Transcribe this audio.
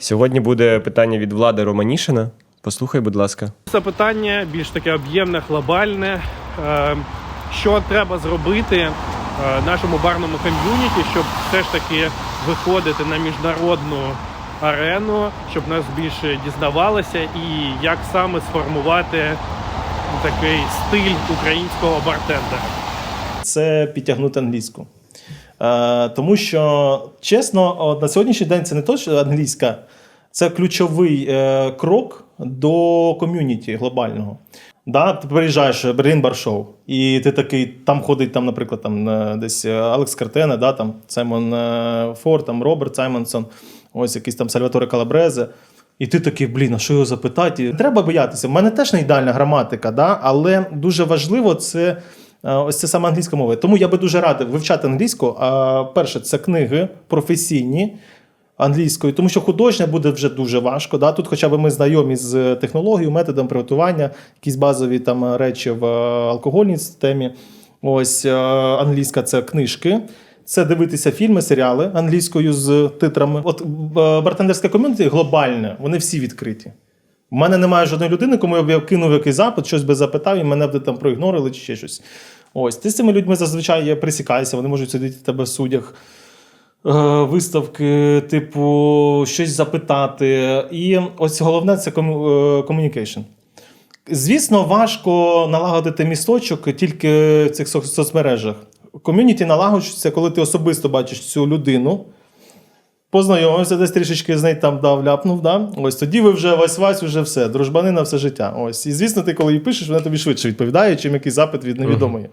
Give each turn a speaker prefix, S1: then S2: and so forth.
S1: Сьогодні буде питання від влади Романішина. Послухай, будь ласка.
S2: Запитання більш таке об'ємне, глобальне. Е, Що треба зробити е, нашому барному ком'юніті, щоб все ж таки виходити на міжнародну арену, щоб нас більше дізнавалося, і як саме сформувати такий стиль українського бартендера?
S3: це підтягнути англійську. Е, тому що, чесно, на сьогоднішній день це не то, що англійська, це ключовий е, крок до ком'юніті глобального. Да, ти приїжджаєш Берлін Баршоу, і ти такий, там ходить, там, наприклад, там, е, десь е, Алекс Картена, да, там, Саймон е, Фор, там, Роберт Саймонсон, ось якийсь там Сальваторе Калабрезе. І ти такий, блін, а що його запитати? Треба боятися. У мене теж не ідеальна граматика, да? але дуже важливо це ось це саме англійська мова. Тому я би дуже радив вивчати англійську. А перше, це книги професійні англійською, тому що художня буде вже дуже важко. Да? Тут хоча б ми знайомі з технологією, методом приготування, якісь базові там речі в е, алкогольній системі. Ось е, англійська це книжки. Це дивитися фільми, серіали англійською з титрами. От е, бартендерське ком'юніті глобальне, вони всі відкриті. У мене немає жодної людини, кому я б я кинув якийсь запит, щось би запитав, і мене б там проігнорили чи ще щось. Ось ти з цими людьми зазвичай є, присікаєшся, вони можуть сидіти в тебе в суддях. е, Виставки, типу, щось запитати. І ось головне це комунікейшн. Звісно, важко налагодити місточок тільки в цих соцмережах. Ком'юніті налагоджується, коли ти особисто бачиш цю людину, познайомився, десь трішечки з нею там дав, ляпнув. Да? Ось тоді ви вже вась вась, вже все, дружбани на все життя. Ось. І звісно, ти коли їй пишеш, вона тобі швидше відповідає, чим якийсь запит від невідомої.